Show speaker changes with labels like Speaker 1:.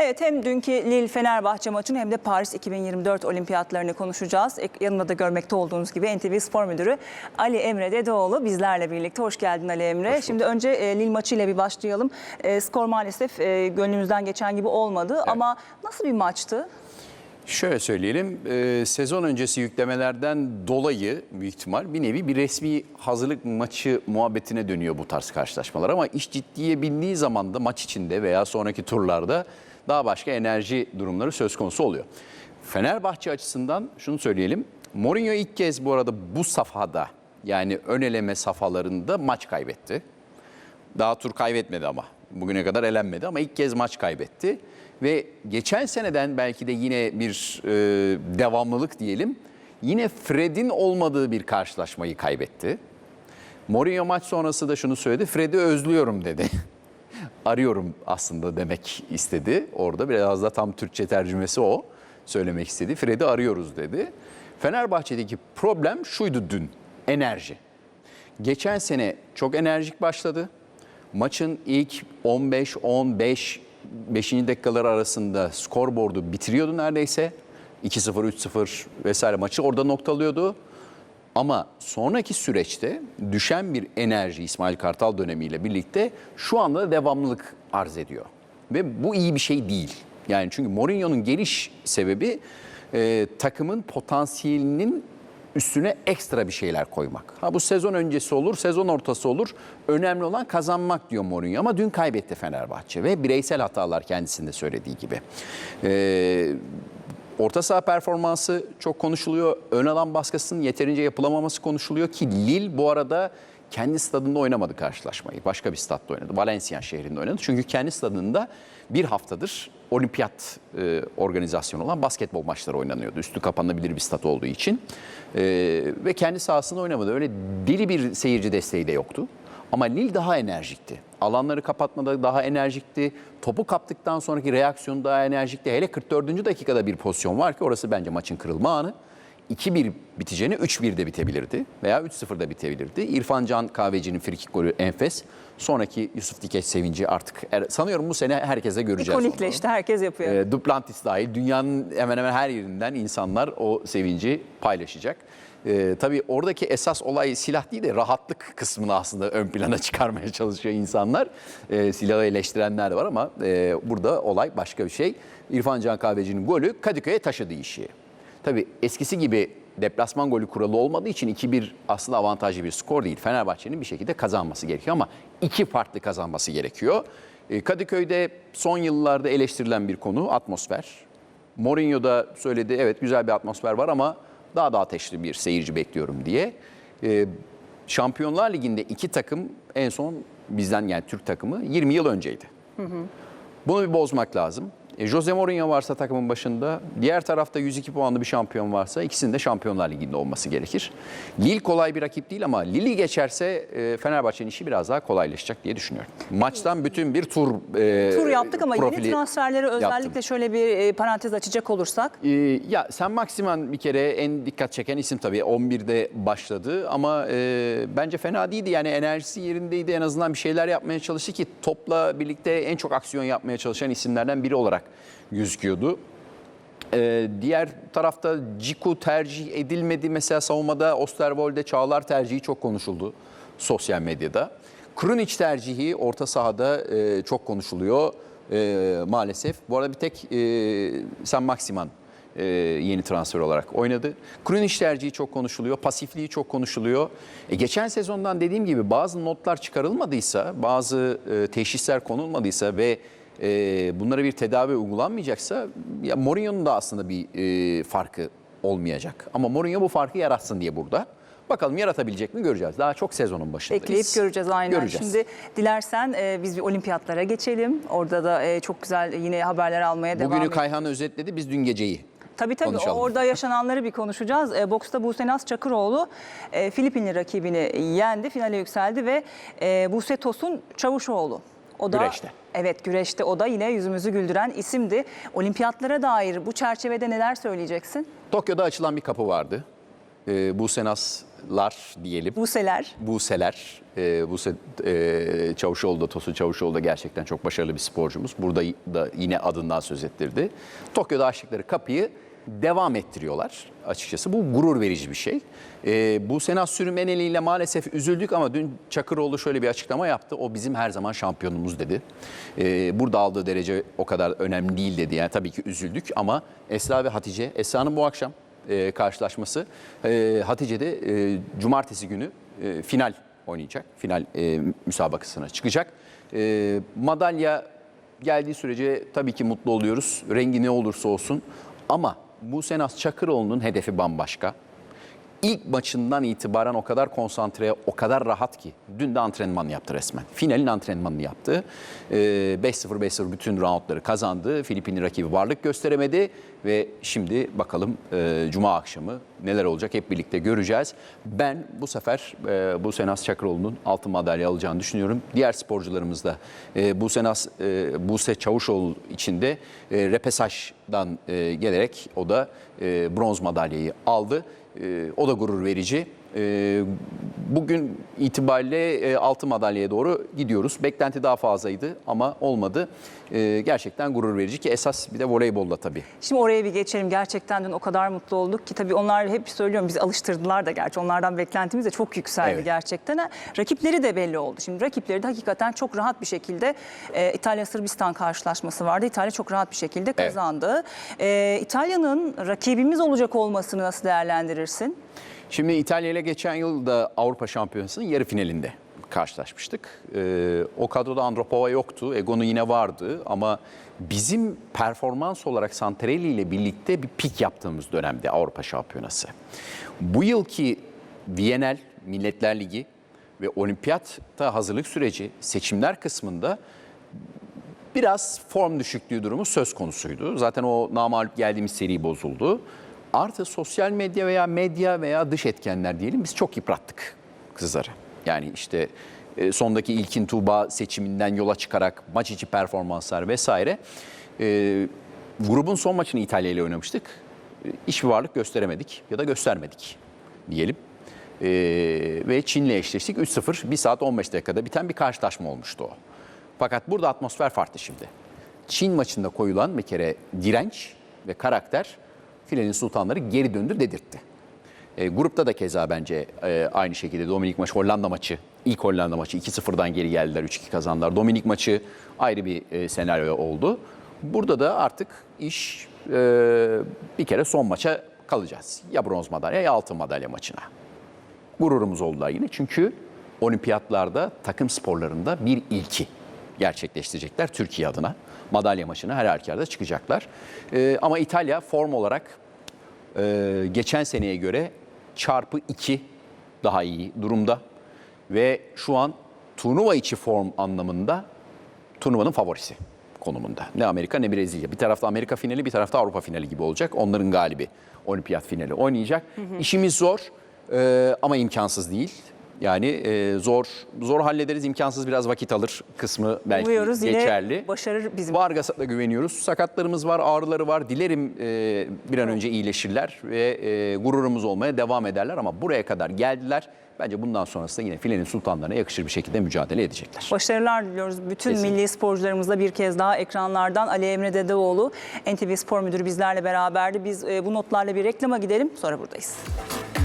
Speaker 1: Evet hem dünkü Lille-Fenerbahçe maçını hem de Paris 2024 olimpiyatlarını konuşacağız. Yanımda da görmekte olduğunuz gibi NTV Spor Müdürü Ali Emre Dedeoğlu bizlerle birlikte. Hoş geldin Ali Emre. Şimdi önce e, Lille maçıyla bir başlayalım. E, skor maalesef e, gönlümüzden geçen gibi olmadı ama nasıl bir maçtı?
Speaker 2: Şöyle söyleyelim, e, sezon öncesi yüklemelerden dolayı büyük ihtimal bir nevi bir resmi hazırlık maçı muhabbetine dönüyor bu tarz karşılaşmalar. Ama iş ciddiye bindiği zaman da maç içinde veya sonraki turlarda daha başka enerji durumları söz konusu oluyor. Fenerbahçe açısından şunu söyleyelim, Mourinho ilk kez bu arada bu safhada yani ön eleme safhalarında maç kaybetti. Daha tur kaybetmedi ama. Bugüne kadar elenmedi ama ilk kez maç kaybetti. Ve geçen seneden belki de yine bir e, devamlılık diyelim. Yine Fred'in olmadığı bir karşılaşmayı kaybetti. Mourinho maç sonrası da şunu söyledi. Fred'i özlüyorum dedi. Arıyorum aslında demek istedi. Orada biraz da tam Türkçe tercümesi o. Söylemek istedi. Fred'i arıyoruz dedi. Fenerbahçe'deki problem şuydu dün. Enerji. Geçen sene çok enerjik başladı. Maçın ilk 15-15 5. dakikalar arasında skorboardu bitiriyordu neredeyse. 2-0, 3-0 vesaire maçı orada noktalıyordu. Ama sonraki süreçte düşen bir enerji İsmail Kartal dönemiyle birlikte şu anda da devamlılık arz ediyor. Ve bu iyi bir şey değil. Yani çünkü Mourinho'nun geliş sebebi e, takımın potansiyelinin üstüne ekstra bir şeyler koymak. Ha bu sezon öncesi olur, sezon ortası olur. Önemli olan kazanmak diyor Mourinho ama dün kaybetti Fenerbahçe ve bireysel hatalar kendisinde söylediği gibi. Ee, Orta saha performansı çok konuşuluyor. Ön alan baskısının yeterince yapılamaması konuşuluyor ki Lille bu arada kendi stadında oynamadı karşılaşmayı. Başka bir statta oynadı. Valencia şehrinde oynadı. Çünkü kendi stadında bir haftadır olimpiyat e, organizasyonu olan basketbol maçları oynanıyordu. Üstü kapanabilir bir stat olduğu için. E, ve kendi sahasında oynamadı. Öyle deli bir seyirci desteği de yoktu. Ama Lille daha enerjikti. Alanları kapatmada daha enerjikti. Topu kaptıktan sonraki reaksiyonu daha enerjikti. Hele 44. dakikada bir pozisyon var ki orası bence maçın kırılma anı. 2-1 biteceğini 3-1 de bitebilirdi veya 3-0 da bitebilirdi. İrfan Can Kahveci'nin frikik golü enfes. Sonraki Yusuf Dikeç sevinci artık er- sanıyorum bu sene herkese göreceğiz. onu.
Speaker 1: İkonikleşti herkes yapıyor.
Speaker 2: E, Duplantis dahil dünyanın hemen hemen her yerinden insanlar o sevinci paylaşacak. E, tabii oradaki esas olay silah değil de rahatlık kısmını aslında ön plana çıkarmaya çalışıyor insanlar. E, silahı eleştirenler var ama e, burada olay başka bir şey. İrfan Can Kahveci'nin golü Kadıköy'e taşıdı işi. Tabii eskisi gibi deplasman golü kuralı olmadığı için 2-1 aslında avantajlı bir skor değil. Fenerbahçe'nin bir şekilde kazanması gerekiyor ama iki farklı kazanması gerekiyor. E, Kadıköy'de son yıllarda eleştirilen bir konu atmosfer. Mourinho da söyledi evet güzel bir atmosfer var ama daha da ateşli bir seyirci bekliyorum diye. E, Şampiyonlar Ligi'nde iki takım en son bizden yani Türk takımı 20 yıl önceydi. Bunu bir bozmak lazım. E, Jose Mourinho varsa takımın başında, diğer tarafta 102 puanlı bir şampiyon varsa ikisinin de Şampiyonlar Ligi'nde olması gerekir. Lille kolay bir rakip değil ama Lille geçerse e, Fenerbahçe'nin işi biraz daha kolaylaşacak diye düşünüyorum. Maçtan bütün bir tur e,
Speaker 1: Tur yaptık ama yeni transferleri özellikle
Speaker 2: yaptım.
Speaker 1: şöyle bir e, parantez açacak olursak.
Speaker 2: Ee, ya sen Maksiman bir kere en dikkat çeken isim tabii 11'de başladı ama e, bence fena değildi. Yani enerjisi yerindeydi en azından bir şeyler yapmaya çalıştı ki topla birlikte en çok aksiyon yapmaya çalışan isimlerden biri olarak gözüküyordu. Ee, diğer tarafta Ciku tercih edilmedi. Mesela savunmada Osterwolde Çağlar tercihi çok konuşuldu sosyal medyada. Krunic tercihi orta sahada e, çok konuşuluyor e, maalesef. Bu arada bir tek e, Sen Maksiman e, yeni transfer olarak oynadı. Krunic tercihi çok konuşuluyor, pasifliği çok konuşuluyor. E, geçen sezondan dediğim gibi bazı notlar çıkarılmadıysa, bazı e, teşhisler konulmadıysa ve e, bunlara bir tedavi uygulanmayacaksa ya Mourinho'nun da aslında bir e, farkı olmayacak. Ama Mourinho bu farkı yaratsın diye burada. Bakalım yaratabilecek mi göreceğiz. Daha çok sezonun başındayız.
Speaker 1: Bekleyip göreceğiz aynen.
Speaker 2: Göreceğiz.
Speaker 1: Şimdi dilersen e, biz bir olimpiyatlara geçelim. Orada da e, çok güzel yine haberler almaya devam
Speaker 2: Bugünü. Kayhan özetledi, biz dün geceyi.
Speaker 1: Tabii tabii
Speaker 2: konuşalım.
Speaker 1: orada yaşananları bir konuşacağız. E, boksta Buse Naz Çakıroğlu e, Filipinli rakibini yendi, finale yükseldi ve e, Buse Tosun Çavuşoğlu. O da,
Speaker 2: Güreşte.
Speaker 1: Evet güreşte o da yine yüzümüzü güldüren isimdi. Olimpiyatlara dair bu çerçevede neler söyleyeceksin?
Speaker 2: Tokyo'da açılan bir kapı vardı. e, Buse Naslar diyelim.
Speaker 1: Buseler.
Speaker 2: Buse'ler, e, Buse e, Çavuşoğlu da, Tosun Çavuşoğlu da gerçekten çok başarılı bir sporcumuz. Burada da yine adından söz ettirdi. Tokyo'da açtıkları kapıyı devam ettiriyorlar açıkçası. Bu gurur verici bir şey. E, Buse Naz Sürmeneli ile maalesef üzüldük ama dün Çakıroğlu şöyle bir açıklama yaptı. O bizim her zaman şampiyonumuz dedi. E, burada aldığı derece o kadar önemli değil dedi. Yani tabii ki üzüldük ama Esra ve Hatice, Esra'nın bu akşam e, karşılaşması. E, Hatice'de e, cumartesi günü e, final oynayacak. Final e, müsabakasına çıkacak. E, madalya geldiği sürece tabii ki mutlu oluyoruz. Rengi ne olursa olsun. Ama bu Senas Çakıroğlu'nun hedefi bambaşka. İlk maçından itibaren o kadar konsantre, o kadar rahat ki. Dün de antrenman yaptı resmen. Finalin antrenmanını yaptı. Ee, 5-0, 5-0 bütün roundları kazandı. Filipinli rakibi varlık gösteremedi. Ve şimdi bakalım e, Cuma akşamı neler olacak hep birlikte göreceğiz. Ben bu sefer e, bu Senas Çakıroğlu'nun altın madalya alacağını düşünüyorum. Diğer sporcularımız da e, bu Senas, e, Buse Çavuşoğlu için de e, repesajdan e, gelerek o da e, bronz madalyayı aldı. Ee, o da gurur verici. Ee, bugün itibariyle e, altın madalyaya doğru gidiyoruz. Beklenti daha fazlaydı ama olmadı. Ee, gerçekten gurur verici ki esas bir de voleybolda tabii.
Speaker 1: Şimdi oraya bir geçelim. Gerçekten dün o kadar mutlu olduk ki tabii onlar hep söylüyorum bizi alıştırdılar da gerçi. Onlardan beklentimiz de çok yükseldi
Speaker 2: Evet.
Speaker 1: gerçekten. Rakipleri de belli oldu. Şimdi rakipleri de hakikaten çok rahat bir şekilde e, İtalya-Sırbistan karşılaşması vardı. İtalya çok rahat bir şekilde
Speaker 2: Evet.
Speaker 1: kazandı. E, İtalya'nın rakibimiz olacak olmasını nasıl değerlendirirsin?
Speaker 2: Şimdi İtalya ile geçen yıl da Avrupa Şampiyonası'nın yarı finalinde karşılaşmıştık. Ee, o kadroda Andropova yoktu. Egon'u yine vardı ama bizim performans olarak Santarelli ile birlikte bir pik yaptığımız dönemde Avrupa Şampiyonası. Bu yılki Viyanel Milletler Ligi ve olimpiyatta hazırlık süreci seçimler kısmında biraz form düşüklüğü durumu söz konusuydu. Zaten o namalup geldiğimiz seri bozuldu. Artı sosyal medya veya medya veya dış etkenler diyelim biz çok yıprattık kızları. Yani işte e, sondaki ilkin Tuğba seçiminden yola çıkarak maç içi performanslar vesaire. E, grubun son maçını İtalya ile oynamıştık. E, Hiçbir varlık gösteremedik ya da göstermedik diyelim. E, ve Çin'le eşleştik 3-0 1 saat 15 dakikada biten bir karşılaşma olmuştu o. Fakat burada atmosfer farklı şimdi. Çin maçında koyulan bir kere direnç ve karakter filenin sultanları geri döndür dedirtti. E, grupta da keza bence e, aynı şekilde Dominik maçı, Hollanda maçı, ilk Hollanda maçı 2-0'dan geri geldiler, 3-2 kazandılar. Dominik maçı ayrı bir e, senaryo oldu. Burada da artık iş e, bir kere son maça kalacağız. Ya bronz madalya ya altın madalya maçına gururumuz oldular yine. Çünkü olimpiyatlarda takım sporlarında bir ilki gerçekleştirecekler Türkiye adına. Madalya maçına her halükarda çıkacaklar. Ee, ama İtalya form olarak e, geçen seneye göre çarpı 2 daha iyi durumda. Ve şu an turnuva içi form anlamında turnuvanın favorisi konumunda. Ne Amerika ne Brezilya. Bir tarafta Amerika finali bir tarafta Avrupa finali gibi olacak. Onların galibi olimpiyat finali oynayacak. İşimiz zor e, ama imkansız değil. Yani e, zor zor hallederiz imkansız biraz vakit alır kısmı belki
Speaker 1: Umuyoruz yine
Speaker 2: geçerli.
Speaker 1: başarır bizim.
Speaker 2: Vargas'a da güveniyoruz. Sakatlarımız var, ağrıları var. Dilerim e, bir an önce iyileşirler ve e, gururumuz olmaya devam ederler. Ama buraya kadar geldiler. Bence bundan sonrasında yine filenin sultanlarına yakışır bir şekilde mücadele edecekler.
Speaker 1: Başarılar diliyoruz bütün
Speaker 2: Kesinlikle.
Speaker 1: milli sporcularımızla bir kez daha ekranlardan. Ali Emre Dedeoğlu, NTV Spor Müdürü bizlerle beraberdi. Biz e, bu notlarla bir reklama gidelim sonra buradayız.